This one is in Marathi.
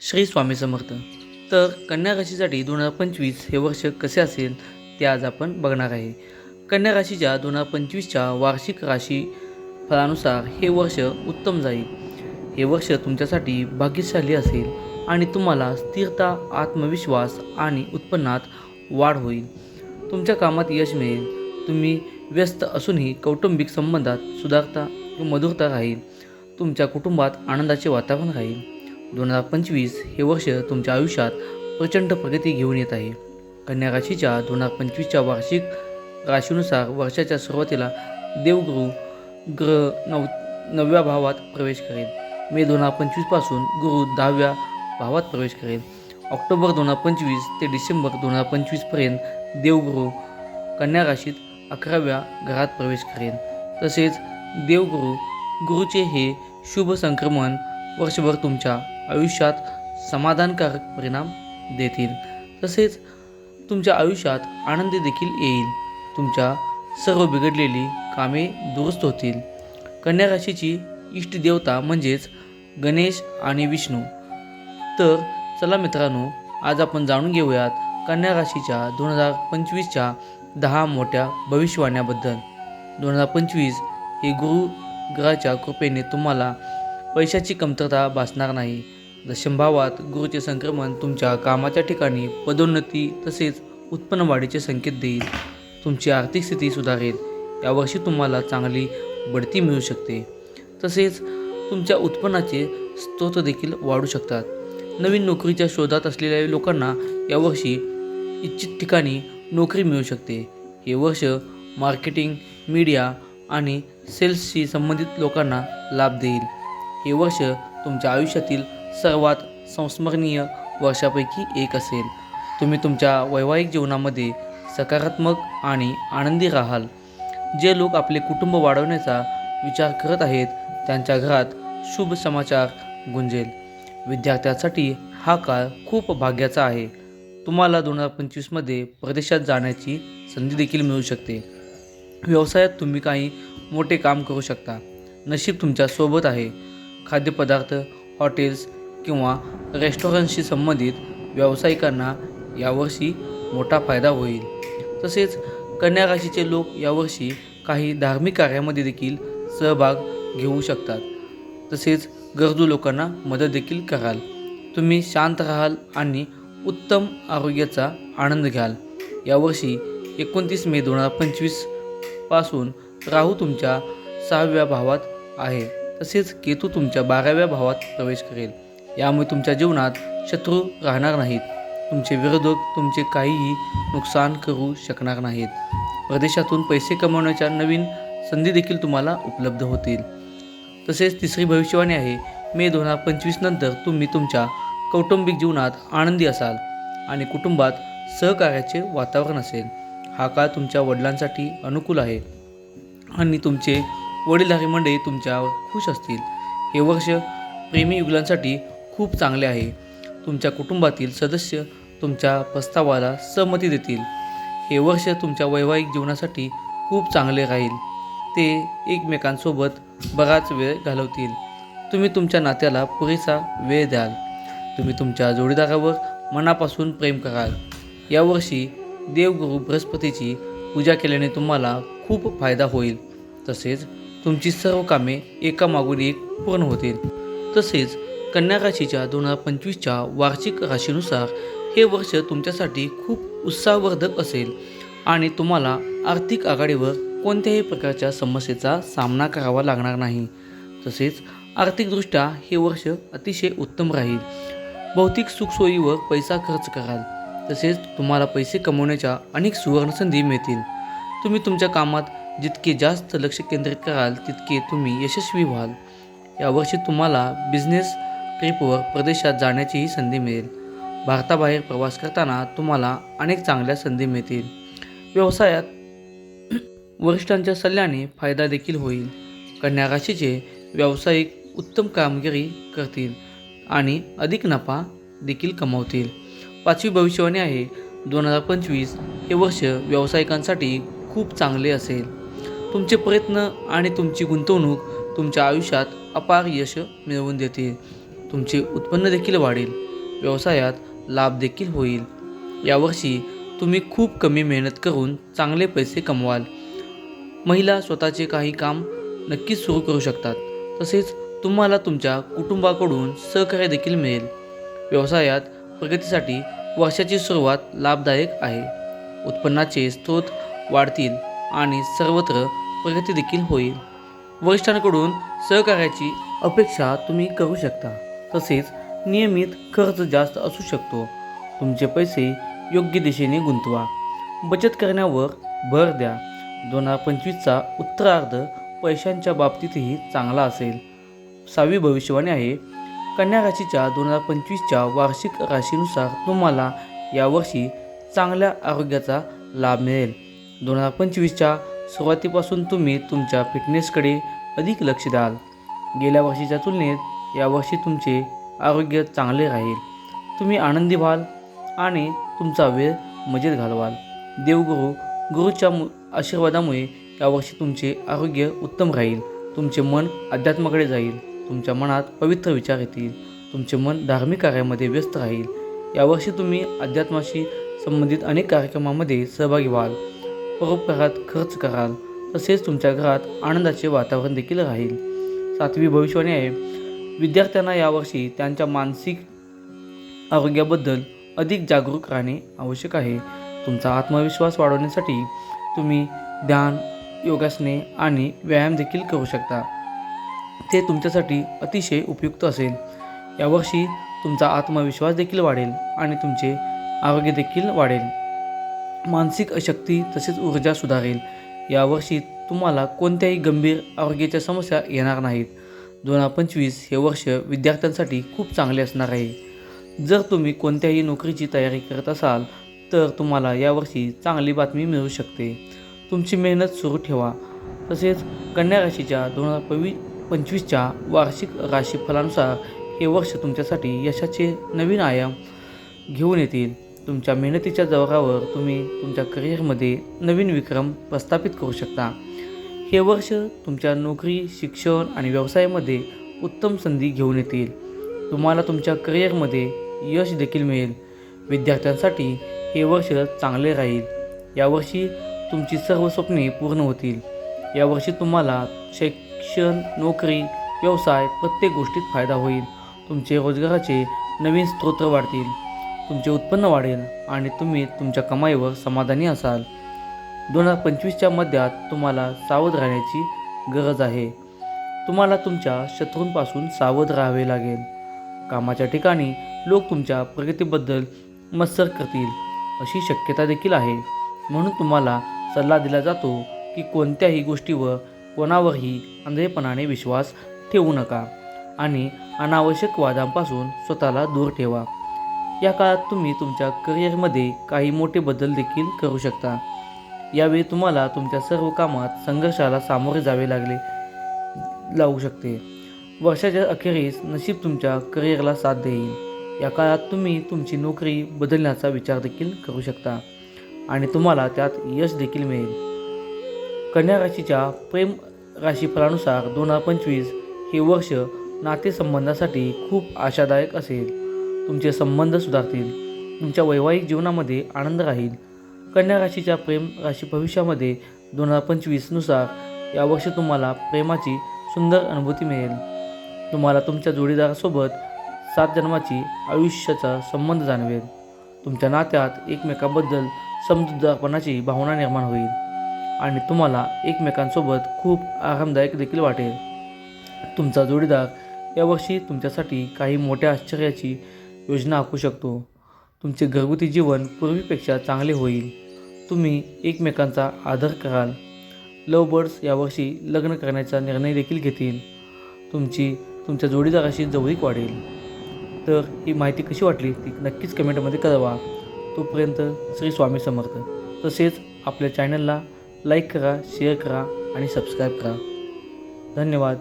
श्री स्वामी समर्थ. तर कन्या राशीसाठी दोन हजार पंचवीस हे वर्ष कसे असेल ते आज आपण बघणार आहे. कन्या राशीच्या दोन हजार पंचवीसच्या वार्षिक राशी फळानुसार हे वर्ष उत्तम जाईल. हे वर्ष तुमच्यासाठी भाग्यशाली असेल आणि तुम्हाला स्थिरता आत्मविश्वास आणि उत्पन्नात वाढ होईल. तुमच्या कामात यश मिळेल. तुम्ही व्यस्त असूनही कौटुंबिक संबंधात सुधारता मधुरता राहील. तुमच्या कुटुंबात आनंदाचे वातावरण राहील. दोन हजार पंचवीस हे वर्ष तुमच्या आयुष्यात प्रचंड प्रगती घेऊन येत आहे. कन्या राशीच्या दोन हजार पंचवीसच्या वार्षिक राशीनुसार वर्षाच्या सुरुवातीला देवगुरु ग्रह नव नवव्या भावात प्रवेश करेल. मे दोन हजार पंचवीसपासून गुरु दहाव्या भावात प्रवेश करेल. ऑक्टोबर दोन हजार पंचवीस ते डिसेंबर दोन हजार पंचवीसपर्यंत देवगुरु कन्या राशीत अकराव्या घरात प्रवेश करेल. तसेच देवगुरु गुरुचे हे शुभ संक्रमण वर्षभर तुमच्या आयुष्यात समाधानकारक परिणाम देतील. तसेच तुमच्या आयुष्यात आनंद देखील येईल. तुमच्या सर्व बिघडलेली कामे दुरुस्त होतील. कन्या राशीची इष्टदेवता म्हणजेच गणेश आणि विष्णू. तर चला मित्रांनो आज आपण जाणून घेऊयात कन्या राशीच्या दोन हजार पंचवीसच्या दहा मोठ्या भविष्यवाण्याबद्दल. दोन हजार पंचवीस हे गुरु ग्रहाच्या कृपेने तुम्हाला पैशाची कमतरता भासणार नाही. दशमभावात गुरुचे संक्रमण तुमच्या कामाच्या ठिकाणी पदोन्नती तसेच उत्पन्न वाढीचे संकेत देईल. तुमची आर्थिक स्थिती सुधारेल. यावर्षी तुम्हाला चांगली बढती मिळू शकते. तसेच तुमच्या उत्पन्नाचे स्रोत देखील वाढू शकतात. नवीन नोकरीच्या शोधात असलेल्या लोकांना यावर्षी इच्छित ठिकाणी नोकरी मिळू शकते. हे वर्ष मार्केटिंग मीडिया आणि सेल्सशी संबंधित लोकांना लाभ देईल. हे वर्ष तुमच्या आयुष्यातील सर्वात संस्मरणीय वर्षापैकी एक असेल. तुम्ही तुमच्या वैवाहिक जीवनामध्ये सकारात्मक आणि आनंदी राहाल. जे लोक आपले कुटुंब वाढवण्याचा विचार करत आहेत त्यांच्या घरात शुभ समाचार गुंजेल. विद्यार्थ्यांसाठी हा काळ खूप भाग्याचा आहे. तुम्हाला दोन हजार पंचवीसमध्ये परदेशात जाण्याची संधी देखील मिळू शकते. व्यवसायात तुम्ही काही मोठे काम करू शकता. नशीब तुमच्यासोबत आहे. खाद्यपदार्थ हॉटेल्स किंवा रेस्टॉरंटशी संबंधित व्यावसायिकांना यावर्षी मोठा फायदा होईल. तसेच कन्या राशीचे लोक यावर्षी काही धार्मिक कार्यामध्ये देखील सहभाग घेऊ शकतात. तसेच गरजू लोकांना मदत देखील कराल. तुम्ही शांत राहाल आणि उत्तम आरोग्याचा आनंद घ्याल. यावर्षी एकोणतीस मे दोन हजार पंचवीसपासून राहू तुमच्या सहाव्या भावात आहे. तसेच केतू तुमच्या बाराव्या भावात प्रवेश करेल. यामुळे तुमच्या जीवनात शत्रू राहणार नाहीत. तुमचे विरोधक तुमचे काहीही नुकसान करू शकणार नाहीत. परदेशातून पैसे कमवण्याच्या नवीन संधी देखील तुम्हाला उपलब्ध होतील. तसेच तिसरी भविष्यवाणी आहे मे दोन हजार पंचवीस नंतर तुम्ही तुमच्या कौटुंबिक जीवनात आनंदी असाल आणि कुटुंबात सहकार्याचे वातावरण असेल. हा काळ तुमच्या वडिलांसाठी अनुकूल आहे आणि तुमचे वडीलधारी मंडळी तुमच्यावर खुश असतील. हे वर्ष प्रेमी युगलांसाठी खूप चांगले आहे. तुमच्या कुटुंबातील सदस्य तुमच्या प्रस्तावाला सहमती देतील. हे वर्ष तुमच्या वैवाहिक जीवनासाठी खूप चांगले राहील. ते एकमेकांसोबत बराच वेळ घालवतील. तुम्ही तुमच्या नात्याला पुरेसा वेळ द्याल. तुम्ही तुमच्या जोडीदारावर मनापासून प्रेम कराल. यावर्षी देवगुरु बृहस्पतीची पूजा केल्याने तुम्हाला खूप फायदा होईल. तसेच तुमची सर्व कामे एकामागून एक पूर्ण होतील. तसेच कन्या राशीच्या दोन हजार पंचवीसच्या वार्षिक राशीनुसार हे वर्ष तुमच्यासाठी खूप उत्साहवर्धक असेल आणि तुम्हाला आर्थिक आघाडीवर कोणत्याही प्रकारच्या समस्येचा सामना करावा लागणार नाही. तसेच आर्थिकदृष्ट्या हे वर्ष अतिशय उत्तम राहील. भौतिक सुखसोयीवर पैसा खर्च कराल. तसेच तुम्हाला पैसे कमवण्याच्या अनेक सुवर्णसंधी मिळतील. तुम्ही तुमच्या कामात जितके जास्त लक्ष केंद्रित कराल तितके तुम्ही यशस्वी व्हाल. यावर्षी तुम्हाला बिझनेस ट्रिपवर प्रदेशात जाण्याचीही संधी मिळेल. भारताबाहेर प्रवास करताना तुम्हाला अनेक चांगल्या संधी मिळतील. व्यवसायात वरिष्ठांच्या सल्ल्याने फायदा देखील होईल. कन्या राशीचे व्यावसायिक उत्तम कामगिरी करतील आणि अधिक नफा देखील कमावतील. पाचवी भविष्यवाणी आहे. दोन हजार पंचवीस हे वर्ष व्यावसायिकांसाठी खूप चांगले असेल. तुमचे प्रयत्न आणि तुमची गुंतवणूक तुमच्या आयुष्यात अपार यश मिळवून देतील. तुमचे उत्पन्न देखील वाढेल. व्यवसायात लाभ देखील होईल. यावर्षी तुम्ही खूप कमी मेहनत करून चांगले पैसे कमवाल. महिला स्वतःचे काही काम नक्कीच सुरू करू शकतात. तसेच तुम्हाला तुमच्या कुटुंबाकडून सहकार्य देखील मिळेल. व्यवसायात प्रगतीसाठी वर्षाची सुरुवात लाभदायक आहे. उत्पन्नाचे स्रोत वाढतील आणि सर्वत्र प्रगती देखील होईल. वरिष्ठांकडून सहकार्याची अपेक्षा तुम्ही करू शकता. तसेच नियमित खर्च जास्त असू शकतो. तुमचे पैसे योग्य दिशेने गुंतवा. बचत करण्यावर भर द्या. दोन हजार पंचवीसचा उत्तरार्ध पैशांच्या बाबतीतही चांगला असेल. सहावी भविष्यवाणी आहे. कन्या राशीच्या दोन हजार पंचवीसच्या वार्षिक राशीनुसार तुम्हाला यावर्षी चांगल्या आरोग्याचा लाभ मिळेल. दोन हजार पंचवीसच्या सुरुवातीपासून तुम्ही तुमच्या फिटनेसकडे अधिक लक्ष द्याल. गेल्या वर्षीच्या तुलनेत यावर्षी तुमचे आरोग्य चांगले राहील. तुम्ही आनंदी व्हाल आणि तुमचा वेळ मजेत घालवाल. देवगुरु गुरुच्या मु आशीर्वादामुळे यावर्षी तुमचे आरोग्य उत्तम राहील. तुमचे मन अध्यात्माकडे जाईल. तुमच्या मनात पवित्र विचार येतील. तुमचे मन धार्मिक कार्यामध्ये व्यस्त राहील. यावर्षी तुम्ही अध्यात्माशी संबंधित अनेक कार्यक्रमामध्ये सहभागी व्हाल. परोपकारात खर्च कराल. तसेच तुमच्या घरात आनंदाचे वातावरण देखील राहील. सातवी भविष्यवाणी आहे. विद्यार्थ्यांना यावर्षी त्यांच्या मानसिक आरोग्याबद्दल अधिक जागरूक राहणे आवश्यक आहे. तुमचा आत्मविश्वास वाढवण्यासाठी तुम्ही ध्यान योगासने आणि व्यायाम देखील करू शकता. ते तुमच्यासाठी अतिशय उपयुक्त असेल. यावर्षी तुमचा आत्मविश्वास देखील वाढेल आणि तुमचे आरोग्य देखील वाढेल. मानसिक अशक्ती तसेच ऊर्जा सुधारेल. यावर्षी तुम्हाला कोणत्याही गंभीर आरोग्याच्या समस्या येणार नाहीत. दोन हजार पंचवीस हे वर्ष विद्यार्थ्यांसाठी खूप चांगले असणार आहे. जर तुम्ही कोणत्याही नोकरीची तयारी करत असाल तर तुम्हाला यावर्षी चांगली बातमी मिळू शकते. तुमची मेहनत सुरू ठेवा. तसेच कन्या राशीच्या दोन हजार पवी पंचवीसच्या वार्षिक राशीफलानुसार हे वर्ष तुमच्यासाठी यशाचे नवीन आयाम घेऊन येतील. तुमच्या मेहनतीच्या जोरावर तुम्ही तुमच्या करिअरमध्ये नवीन विक्रम प्रस्थापित करू शकता. हे वर्ष तुमच्या नोकरी शिक्षण आणि व्यवसायामध्ये उत्तम संधी घेऊन येतील. तुम्हाला तुमच्या करिअरमध्ये यश देखील मिळेल. विद्यार्थ्यांसाठी हे वर्ष चांगले राहील. यावर्षी तुमची सर्व स्वप्ने पूर्ण होतील. यावर्षी तुम्हाला शिक्षण नोकरी व्यवसाय प्रत्येक गोष्टीत फायदा होईल. तुमचे रोजगाराचे नवीन स्रोत वाढतील. तुमचे उत्पन्न वाढेल आणि तुम्ही तुमच्या कमाईवर समाधानी असाल. दोन हजार पंचवीसच्या मध्यात तुम्हाला सावध राहण्याची गरज आहे. तुम्हाला तुमच्या शत्रूंपासून सावध राहावे लागेल. कामाच्या ठिकाणी लोक तुमच्या प्रगतीबद्दल मत्सर करतील अशी शक्यता देखील आहे. म्हणून तुम्हाला सल्ला दिला जातो की कोणत्याही गोष्टीवर कोणावरही आंधळेपणाने विश्वास ठेवू नका आणि अनावश्यक वादांपासून स्वतःला दूर ठेवा. या काळात तुम्ही तुमच्या करिअरमध्ये काही मोठे बदल देखील करू शकता. यावेळी तुम्हाला तुमच्या सर्व कामात संघर्षाला सामोरे जावे लागले लागू शकते. वर्षाच्या अखेरीस नशीब तुमच्या करिअरला साथ देईल. या काळात तुम्ही तुमची नोकरी बदलण्याचा विचार देखील करू शकता आणि तुम्हाला त्यात यश देखील मिळेल. कन्या राशीच्या प्रेम राशीफलानुसार दोन हजार पंचवीस हे वर्ष नातेसंबंधासाठी खूप आशादायक असेल. तुमचे संबंध सुधारतील. तुमच्या वैवाहिक जीवनामध्ये आनंद राहील. कन्या राशीच्या प्रेम राशी भविष्यामध्ये दोन हजार पंचवीसनुसार यावर्षी तुम्हाला प्रेमाची सुंदर अनुभूती मिळेल. तुम्हाला तुमच्या जोडीदारासोबत सात जन्माची आयुष्याचा संबंध जाणवेल. तुमच्या नात्यात एकमेकाबद्दल समजूतदारपणाची भावना निर्माण होईल आणि तुम्हाला एकमेकांसोबत खूप आरामदायक देखील वाटेल. तुमचा जोडीदार यावर्षी तुमच्यासाठी काही मोठ्या आश्चर्याची योजना आखू शकतो. तुमचे घरगुती जीवन पूर्वीपेक्षा चांगले होईल. तुम्ही एकमेकांचा आदर कराल. लव बर्ड्स यावर्षी लग्न करण्याचा निर्णय देखील घेतील. तुमची तुमच्या जोडीदाराशी जवळीक वाढेल. तर ही माहिती कशी वाटली ती नक्कीच कमेंटमध्ये कळवा. तोपर्यंत श्री स्वामी समर्थ. तसेच आपल्या चॅनलला लाईक करा शेअर करा आणि सबस्क्राईब करा. धन्यवाद.